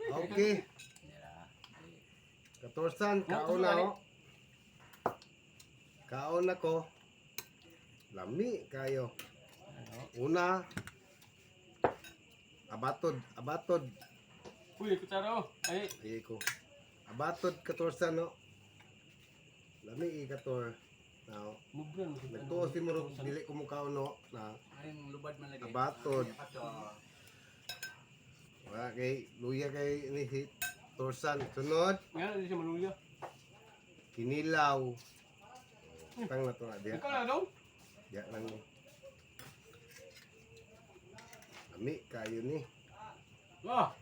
Okay. Katorsan, kaon na ho. Kaon. Lami kayo. Ano? Una, abatod, abatod. Uy, kutsara oh. Ay, Ay ko. Abatod katorsan no. Lami i kator. Now, mubran. nagtuo si mo dili ko mo kaon no na Ay, lubad man lagi. Abatod. Abatod. Wala kay luya kay ni si Torsan. Sunod, Nga, hindi siya maluya. kinilaw. Tang na to na diya. Ikaw na daw? Diya lang ni. Lami kayo ni. Ah!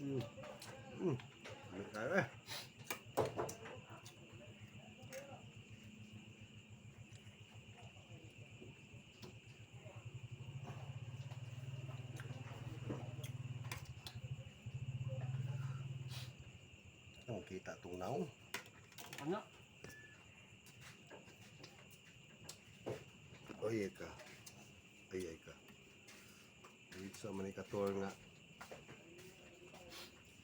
Mm. Mm. Lami kayo eh. Itong naong. Ano? Oy, ka. Ay ka. Dito sa manikator nga.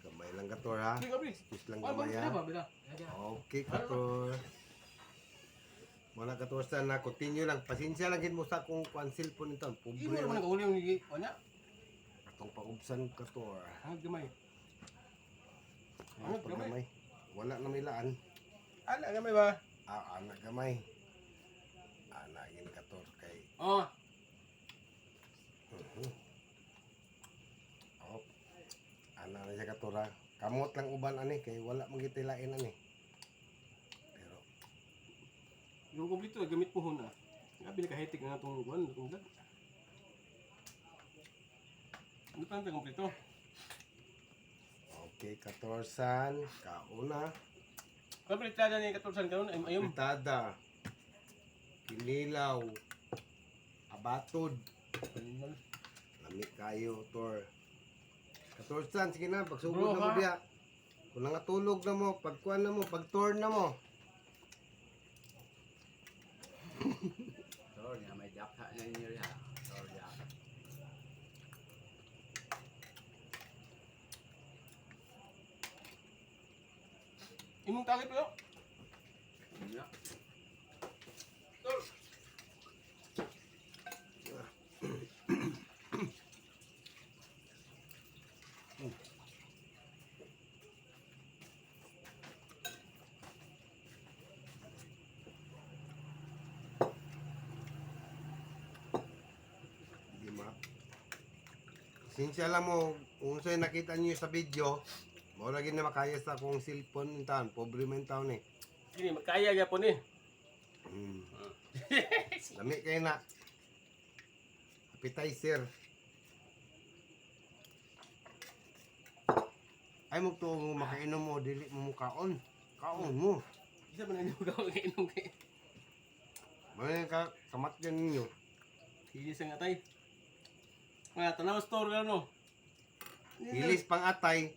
Kamay lang kator ha. Kiss lang Ano Ano ba? ha. Okay, kator. Mga kator sa na continue lang. Pasensya lang gid mo sa akong kwan cellphone nito. Pobre naman lang. nagahuli yung gigi. O niya? Atong paubsan kator. Hangag gamay. Ano Ano, pa gamay? Wala na milaan. Ala, gamay ba? Ah, anak gamay. Anak yun kator kay Oo. Mhm. Oh. Ana na siya katura. Kamot lang uban ani kay wala mo gitilain ani. Pero Yung kumpleto, gamit po huna. Nga, pinakahitik na itong buwan, itong vlog. Ano pa ang kumpleto? Okay, katorsan, kauna, Kung palitada niya katulsan karon ay ayun. fritada, kinilaw, abatod, lami kayo, tor. Katorsan, sige na, pagsugod Bro, na mo ha? diya. Kung nangatulog na mo, pagkuan na mo, pag-tour na mo. Sorry, nga may jakha na niyo Imong tali po. Yeah. Ma. Sinsya lang mo, kung sa'yo nakita niyo sa video, mo lagi na makaya sa akong cellphone ng taon, pobre man taon eh. Sige, makaya ya po ni. Hmm. Lami kayo na. Appetizer. Ay mo to mo makainom mo, dili mo mukaon. Kaon mo. Isa man ninyo gawa kay inom kay. Mga ka, kamat yan ninyo. Sige sa ngatay. Mga tanaw store ka no. Hilis pang atay.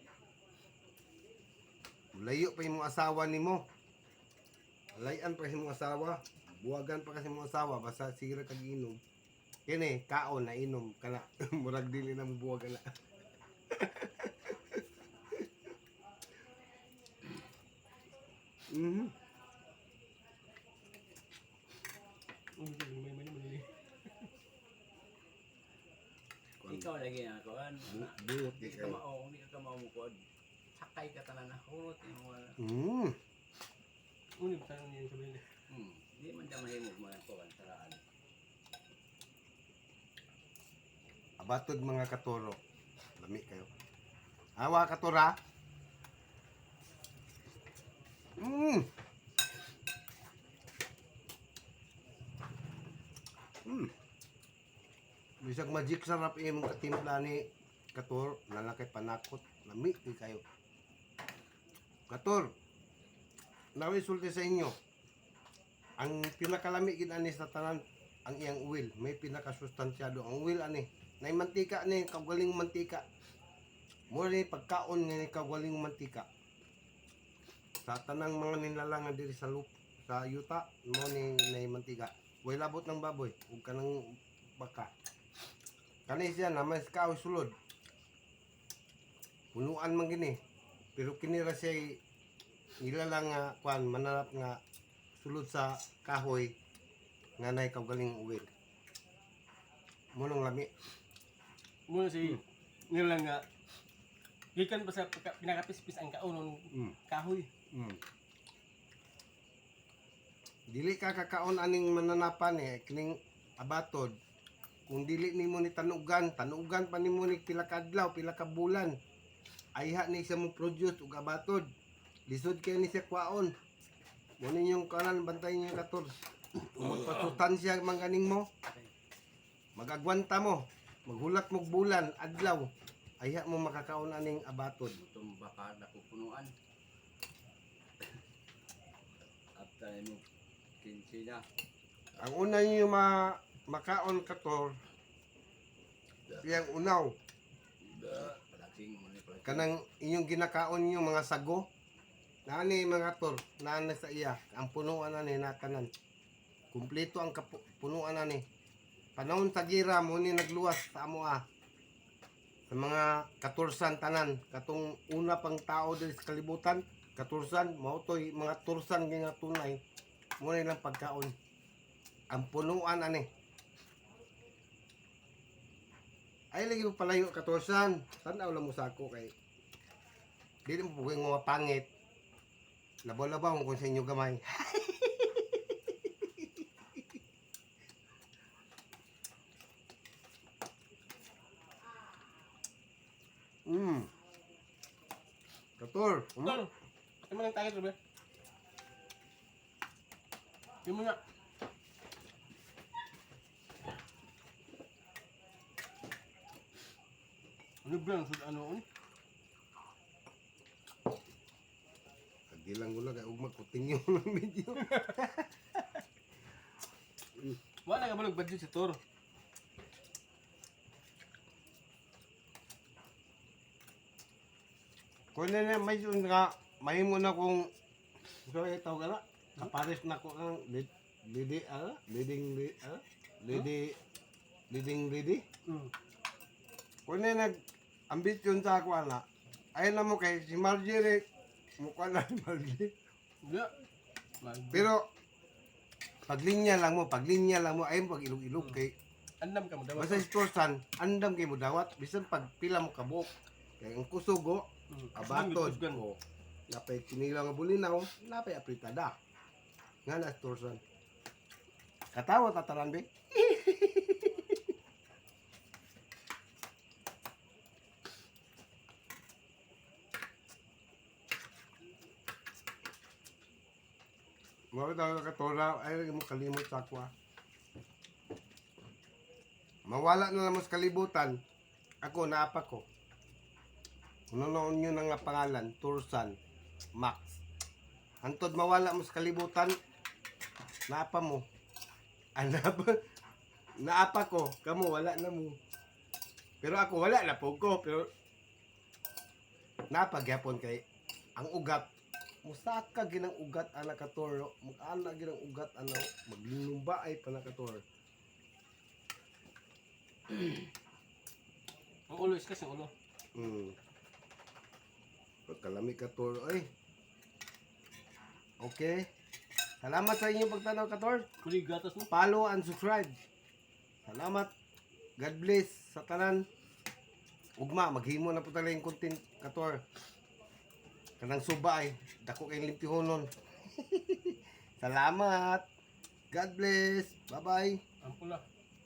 Layo pa yung mga asawa ni mo. Layan pa yung mga asawa. Buwagan pa kasi mga asawa. Basta sira kag inom. Kini, kaon na inom. Kana, murag dili na mo buwagan na. Mhm. Ikaw lagi nga kuan. Bu- Buot di ka kayo. mao, hindi ka mao mo kuan. Sakay ka tanan na hurot yung wala. Mm. Uni ba tayo niyo sabihin niya. Hmm. Di man ta mahimog mo ang kuan saraan. Abatod mga katoro. Lami kayo. Awa katora. Mm. Mm. Bisag magic sarap imong katimpla ni Kator, lalaki panakot, lami kayo. Kator, naway sulti sa inyo. Ang pinakalami gid ani sa tanan ang iyang uwil, may pinakasustansyado ang uwil ani. Nay mantika ni kagaling mantika. Ni pagkaon ni kagaling mantika. Sa tanang mga nilalangan diri sa lup sa yuta mo ni nay mantika. Way labot ng baboy ug kanang baka. Kani siya na mas kahoy sulod. Punuan man gini. Pero kini ra siya nila lang nga kwan mananap nga sulod sa kahoy nga nay kaugaling uwil. Munong lami. Muna si nila nga gikan pa sa pagka- pinakapispis ang kaon ng Mm. kahoy. Mm. Dili ka kakaon aning mananapan eh kining abatod. Kung dili nimo ni tanugan, tanugan pa nimo ni pila ka adlaw, pila ka bulan. Ayha ni siya mo produce og abatod. Lisod kay ni siya kwaon. Mo ninyong kanan bantay niyo kator. Magpasustansya man ganing mo, magagwanta mo, maghulak mo bulan, adlaw. Ayha mo makakaon aning abatod. Itong baka napupunuan. After mo kinsina. Ang una niyo ma makaon kator iyang unaw Palagsing mo ni palagsing. Kanang inyong ginakaon niyo mga sago? Nani mga tor nana sa iya? Ang punuan na ni natanan kumpleto ang punuan na ni. Panahon sa gira mo ni nagluwas sa amo ah. Sa mga katursan tanan katong una pang tao diri sa kalibutan katursan mao toy mga tursan nga tunay mo ni lang pagkaon. Ang punuan ani ay lagi mo palayo katursan tanaw lang mo sa ako kay Dili mo pugay mga pangit. Labaw-labaw kung sa inyo gamay. mm. Kator. Tol. Mm. Mo lang tayo Ruben. Di mo na. Ba ang sud ano on? Hindi lang ko lang kay ugma kuting yung ng video. Wala ka ba budget sa tour? Kung na may yun nga, mahimo na kung so ito gala. Kapares na ko ang lid- lidi ah, leading lidi ah, lidi leading lidi. Hmm. Kung na nag ambisyon sa ako ana, ayun na mo kay si Marjorie mukha na si Marjorie. Pero paglinya lang mo, paglinya lang mo ayun pag ilog-ilog kay andam ka mo daw. basta si Torsan, andam kay mo dawat bisan pag pila mo kabok. Kay ang kusugo, Hmm. abatod Kusgan. o napay kinila nga bulinaw, napay apritada. Nga na si Torsan. Katawa tataran be. Mga daw katora, ay mo kalimot sa akwa. Mawala na mo sa kalibutan. Ako, naapa ko. Nunoon nyo na nga pangalan, Tursan, Max. Antod mawala mo sa kalibutan, naapa mo. Anapa, naapa ko, kamo wala na mo. Pero ako wala na po ko, pero napagyapon kay ang ugat musaka ginang ugat ana katoro mag-ana ginang ugat ano maglumba ay panakator Ang ulo is kasi ulo. mm pagkalami katoro ay. Okay. Salamat sa inyong pagtanaw kator Kuli gatas mo. follow and subscribe. Salamat. God bless sa tanan. Ugma maghimo na po talaga yung content kator kanang subay dako kay limpihonon. Salamat. God bless. Bye bye